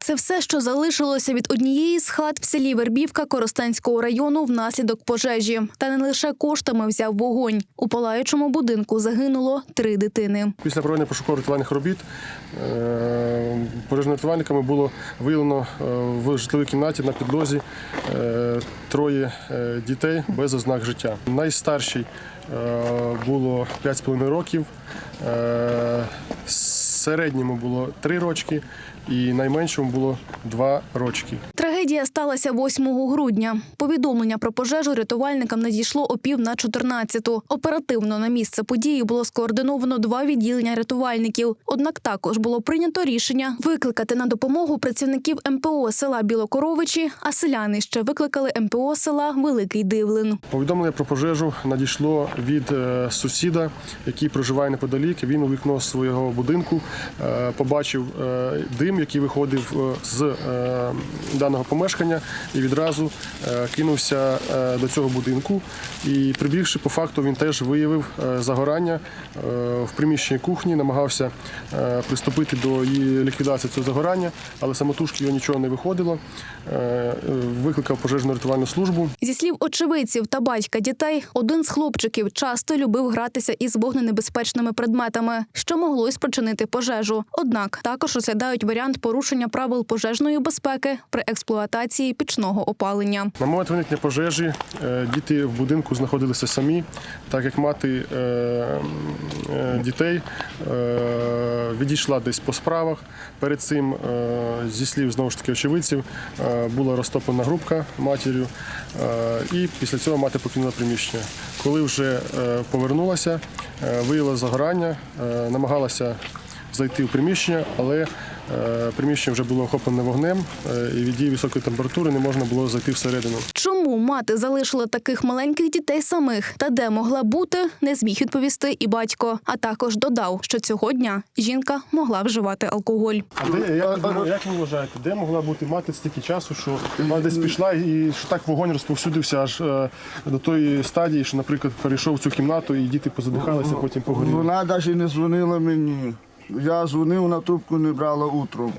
Це все, що залишилося від однієї з хат в селі Вербівка Коростенського району внаслідок пожежі. Та не лише коштами взяв вогонь. У палаючому будинку загинуло три дитини. Після проведення пошуково-рятувальних робіт е, пожежно-рятувальниками було виявлено е, в житловій кімнаті на підлозі е, троє е, дітей без ознак життя. Найстарший було 5,5 років, середньому було 3 рочки і найменшому було 2 рочки. Трагедія сталася 8 грудня. Повідомлення про пожежу рятувальникам надійшло о пів на 14-ту. Оперативно на місце події було скоординовано два відділення рятувальників. Однак також було прийнято рішення викликати на допомогу працівників МПО села Білокоровичі, а селяни ще викликали МПО села Великий Дивлин. Повідомлення про пожежу надійшло від е, сусіда, який проживає неподалік. Він у вікно свого будинку е, побачив е, дим, який виходив з даного помешкання, і відразу е, кинувся е, до цього будинку. І прибігши по факту, він теж виявив е, загорання в приміщенні кухні, намагався приступити до ліквідації цього загорання, але самотужки його нічого не виходило. Викликав пожежну рятувальну службу. Зі слів очевидців та батька дітей, один з хлопчиків часто любив гратися із вогненебезпечними предметами, що могло й спричинити пожежу. Однак також розглядають варіант порушення правил пожежної безпеки при експлуатації пічного опалення. На момент виникнення пожежі е, діти в будинку знаходилися самі, так як мати е, е, дітей відійшла десь по справах. Перед цим, зі слів знову ж таки очевидців, була розтоплена грубка матір'ю, і після цього мати покинула приміщення. Коли вже повернулася, виявила загорання, намагалася зайти в приміщення, але приміщення вже було охоплене вогнем, е, і від дії високої температури не можна було зайти всередину. Чому мати залишила таких маленьких дітей самих та де могла бути, не зміг відповісти і батько. А також додав, що цього дня жінка могла вживати алкоголь. А де, як, як ви вважаєте, де могла бути мати стільки часу, що вона десь пішла і що так вогонь розповсюдився аж е, до тої стадії, що, наприклад, перейшов в цю кімнату і діти позадихалися, потім погоріли. Вона навіть не дзвонила мені. Я дзвонив на трубку, не брала утром.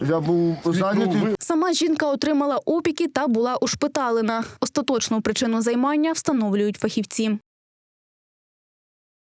Я був зайнятий. Сама жінка отримала опіки та була ушпиталена. Остаточну причину займання встановлюють фахівці.